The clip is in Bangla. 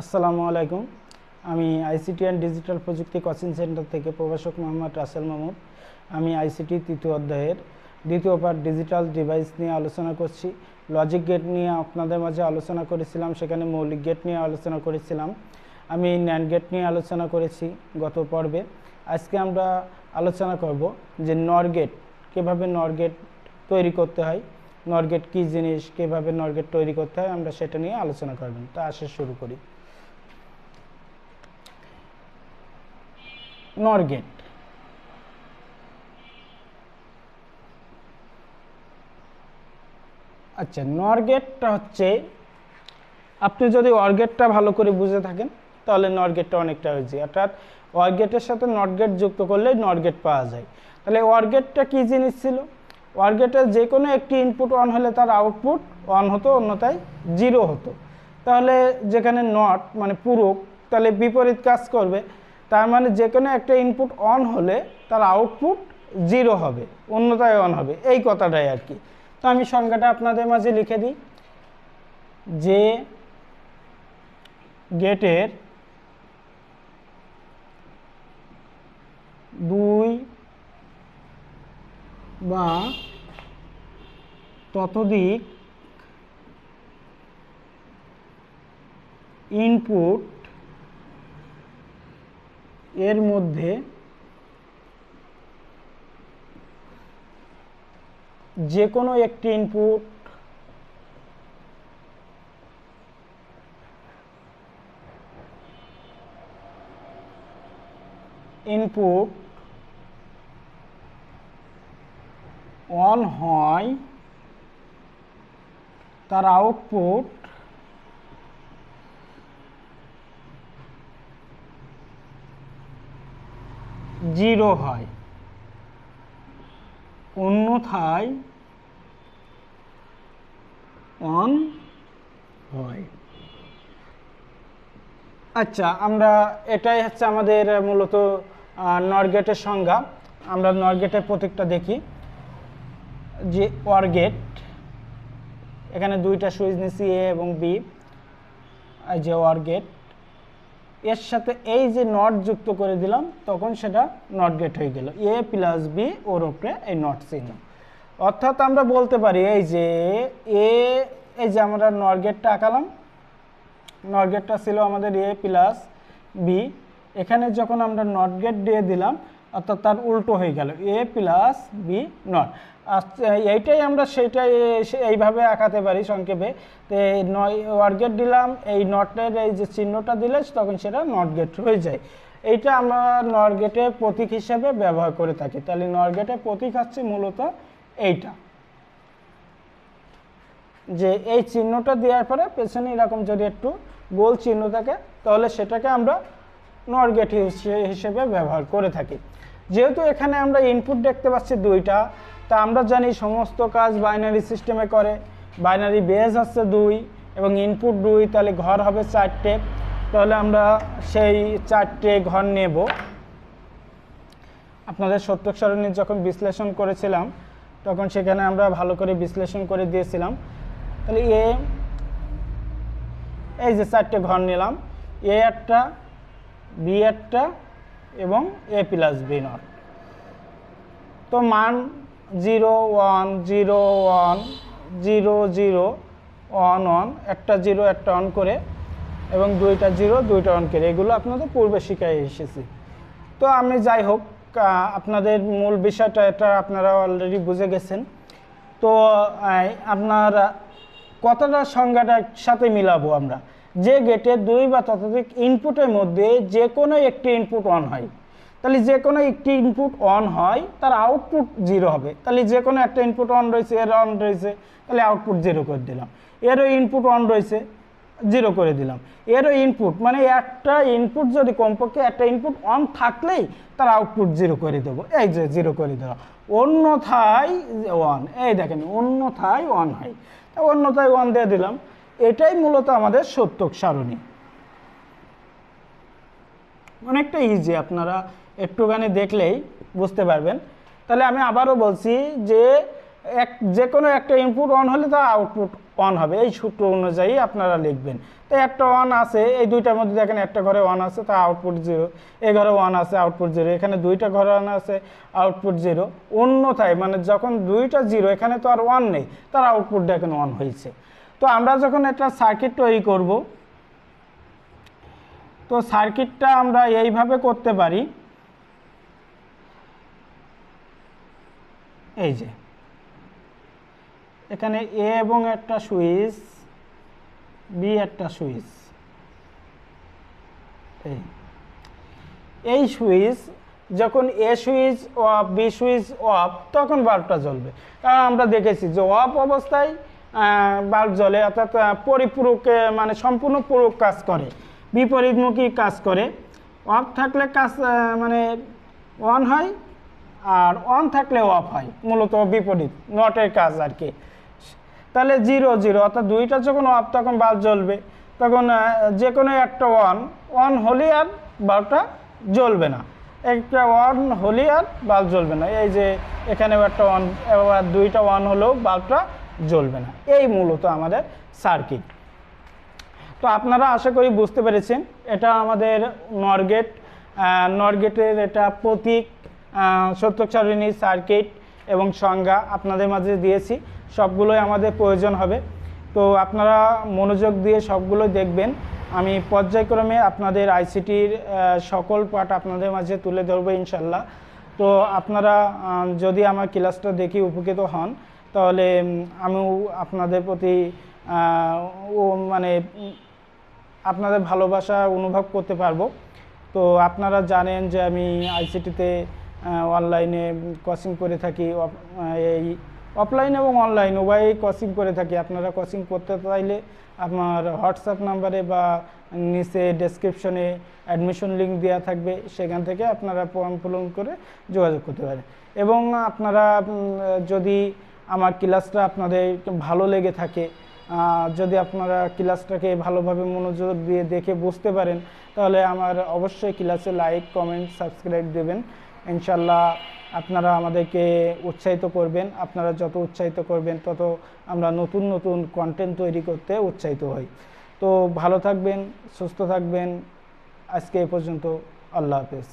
আসসালামু আলাইকুম। আমি আইসিটি অ্যান্ড ডিজিটাল প্রযুক্তি কোচিং সেন্টার থেকে প্রভাষক মোহাম্মদ রাসেল মাহমুদ আমি আইসিটি তৃতীয় অধ্যায়ের দ্বিতীয় পার্ট ডিজিটাল ডিভাইস নিয়ে আলোচনা করছি। লজিক গেট নিয়ে আপনাদের মাঝে আলোচনা করেছিলাম, সেখানে মৌলিক গেট নিয়ে আলোচনা করেছিলাম। আমি ন্যান্ড গেট নিয়ে আলোচনা করেছি গত পর্বে। আজকে আমরা আলোচনা করব যে নর গেট, কীভাবে নর গেট তৈরি করতে হয় নরগেট কী জিনিস, কীভাবে নরগেট তৈরি করতে হয়, আমরা সেটা নিয়ে আলোচনা করবেন। তা আসে শুরু করি। নরগেট আচ্ছা নরগেটটা হচ্ছে, আপনি যদি অর্গেটটা ভালো করে বুঝে থাকেন, তাহলে নরগেটটা অনেকটা হয়েছে অর্থাৎ অর্গেটের সাথে নটগেট যুক্ত করলে নরগেট পাওয়া যায়। তাহলে অর্গেটটা কী জিনিস ছিল? অর্গেটের যে কোনো একটি ইনপুট অন হলে তার আউটপুট অন হতো, অন্যথায় জিরো হতো। তাহলে যেখানে নট মানে পূরক তাহলে বিপরীত কাজ করবে। তার মানে যে কোনো একটা ইনপুট অন হলে তার আউটপুট জিরো হবে, অন্যথায় অন হবে, এই কথাটাই আর কি। তো আমি সংখ্যাটা আপনাদের মাঝে লিখে দিই। যে গেটের দুই বা ততোধিক ইনপুট এর মধ্যে যে কোনো একটি ইনপুট ইনপুট অন হয় তার আউটপুট জিরো হয়। অন্যথায় অন হয়। আচ্ছা আমরা এটাই হচ্ছে আমাদের মূলত নরগেটের সংজ্ঞা। আমরা নরগেটের প্রতীকটা দেখি। যে অরগেট এখানে দুইটা সুইচ নিচ্ছি এ এবং বি। যে অরগেট এর সাথে এই যে নট যুক্ত করে দিলাম, তখন সেটা নট গেট হয়ে গেল। এ প্লাস বি ওর ওপরে এই নট চিহ্ন। অর্থাৎ আমরা বলতে পারি, এই যে এ, এই যে আমরা নরগেটটা আঁকালাম নরগেটটা ছিল আমাদের এ প্লাস বি। এখানে যখন আমরা নট গেট দিয়ে দিলাম অর্থাৎ তার উল্টো হয়ে গেল, এ প্লাস বি নট। এইটাই আমরা সেইটাই, এইভাবে আঁকাতে পারি সংক্ষেপে। তো নয় ওয়ার্গেট দিলাম, এই নটের এই যে চিহ্নটা দিলে তখন সেটা নট গেট হয়ে যায়। এইটা আমরা নট গেটের প্রতীক হিসেবে ব্যবহার করে থাকি। তাহলে নট গেটের প্রতীক হচ্ছে মূলত এইটা। যে এই চিহ্নটা দেওয়ার পরে পেছনে এরকম যদি একটু গোল চিহ্ন থাকে, তাহলে সেটাকে আমরা নট গেট হিসেবে ব্যবহার করে থাকি। যেহেতু এখানে আমরা ইনপুট দেখতে পাচ্ছি দুইটা, তা আমরা জানি সমস্ত কাজ বাইনারি সিস্টেমে করে। বাইনারি বেজ হচ্ছে দুই এবং ইনপুট দুই, তাহলে ঘর হবে চারটে। তাহলে আমরা সেই চারটে ঘর নেব। আপনাদের সত্যক সারণী যখন বিশ্লেষণ করেছিলাম, তখন সেখানে আমরা ভালো করে বিশ্লেষণ করে দিয়েছিলাম। তাহলে এ, এই যে চারটে ঘর নিলাম। এ একটা বি একটা এবং এ প্লাস বি নট তো মান zero one zero one zero zero one one একটা জিরো একটা অন করে এবং দুইটা জিরো দুইটা অন করে। এগুলো আপনাদের পূর্বে শিখাই এসেছি। তো আমি যাই হোক আপনাদের মূল বিষয়টা এটা আপনারা অলরেডি বুঝে গেছেন। তো আপনার কতটা সংজ্ঞাটার সাথে মিলাবো আমরা। যে গেটে দুই বা ততোধিক ইনপুটের মধ্যে যে কোনো একটি ইনপুট অন হয়। তাহলে যে কোনো একটি ইনপুট অন হয়, তার আউটপুট জিরো হবে। তাহলে যে কোনো একটা ইনপুট অন রয়েছে, এর অন রয়েছে, তাহলে আউটপুট জিরো করে দিলাম। এরও ইনপুট অন রয়েছে জিরো করে দিলাম। এরও ইনপুট মানে একটা ইনপুট যদি কমপক্ষে একটা ইনপুট অন থাকলেই তার আউটপুট জিরো করে দেবো। এই যে জিরো করে দেওয়া অন্যথায় ওয়ান এই দেখেন, অন্যথায় ওয়ান হয়। তা অন্যথায় ওয়ান দিয়ে দিলাম। এটাই মূলত আমাদের সত্যক সারণী। অনেকটা ইজি আপনারা একটুখানি দেখলেই বুঝতে পারবেন। তাহলে আমি আবারও বলছি যে এক যে কোনো একটা ইনপুট অন হলে তা আউটপুট অন হবে। এই সূত্র অনুযায়ী আপনারা লিখবেন। তো একটা ওয়ান আছে, এই দুইটার মধ্যে দেখেন একটা ঘরে ওয়ান আছে, তা আউটপুট জিরো এ ঘরে ওয়ান আছে আউটপুট জিরো এখানে দুইটা ঘরে ওয়ান আছে আউটপুট জিরো অন্যথায় মানে যখন দুইটা জিরো এখানে তো আর ওয়ান নেই, তার আউটপুট দেখেন ওয়ান হয়েছে। তো আমরা যখন একটা সার্কিট তৈরি করব, তো সার্কিটটা আমরা এইভাবে করতে পারি। এই যে, এখানে এ এবং একটা সুইচ বি একটা সুইচ। এই এই সুইচ, যখন A switch off B switch off তখন বাল্বটা জ্বলবে। কারণ আমরা দেখেছি যে অফ অবস্থায় বাল্ব জ্বলে, অর্থাৎ পরিপূরক মানে সম্পূর্ণ পূরক কাজ করে, বিপরীতমুখী কাজ করে। অফ থাকলে কাজ মানে অন হয়, আর অন থাকলে অফ হয়, মূলত বিপরীত নটের কাজ আর কি। তাহলে জিরো জিরো, অর্থাৎ দুইটা যখন অফ, তখন বাল্ব জ্বলবে, তখন যে কোনো একটা অন অন হলে আর বাল্বটা জ্বলবে না। একটা অন হলে আর বাল্ব জ্বলবে না। এই যে, এখানেও একটা অন দুইটা অন হলেও বাল্বটা জ্বলবে না। এই মূলত আমাদের সার্কিট। তো আপনারা আশা করি বুঝতে পেরেছেন, এটা আমাদের নরগেট নরগেটের এটা প্রতীক সত্যচারিণী সার্কিট এবং সংজ্ঞা আপনাদের মাঝে দিয়েছি। সবগুলোই আমাদের প্রয়োজন হবে। তো আপনারা মনোযোগ দিয়ে সবগুলো দেখবেন। আমি পর্যায়ক্রমে আপনাদের আইসিটির সকল পাঠ আপনাদের মাঝে তুলে ধরবো ইনশাল্লাহ। তো আপনারা যদি আমার ক্লাসটা দেখি উপকৃত হন তাহলে আমিও আপনাদের প্রতি ও মানে আপনাদের ভালোবাসা অনুভব করতে পারব। তো আপনারা জানেন যে আমি আইসিটিতে অনলাইনে কোচিং করে থাকি এই অফলাইন এবং অনলাইন উভয়ই কোচিং করে থাকি। আপনারা কোচিং করতে চাইলে আমার হোয়াটসঅ্যাপ নাম্বারে বা নিচে ডেসক্রিপশনে অ্যাডমিশন লিঙ্ক দেওয়া থাকবে। সেখান থেকে আপনারা ফর্ম পূরণ করে যোগাযোগ করতে পারেন। এবং আপনারা যদি আমার ক্লাসটা আপনাদের ভালো লেগে থাকে। যদি আপনারা ক্লাসটাকে ভালোভাবে মনোযোগ দিয়ে দেখে বুঝতে পারেন, তাহলে আমার অবশ্যই ক্লাসে লাইক, কমেন্ট, সাবস্ক্রাইব দেবেন। ইনশাল্লাহ আপনারা আমাদেরকে উৎসাহিত করবেন। আপনারা যত উৎসাহিত করবেন, তত আমরা নতুন নতুন কন্টেন্ট তৈরি করতে উৎসাহিত হই। তো ভালো থাকবেন, সুস্থ থাকবেন। আজকে এ পর্যন্ত আল্লাহ হাফেজ।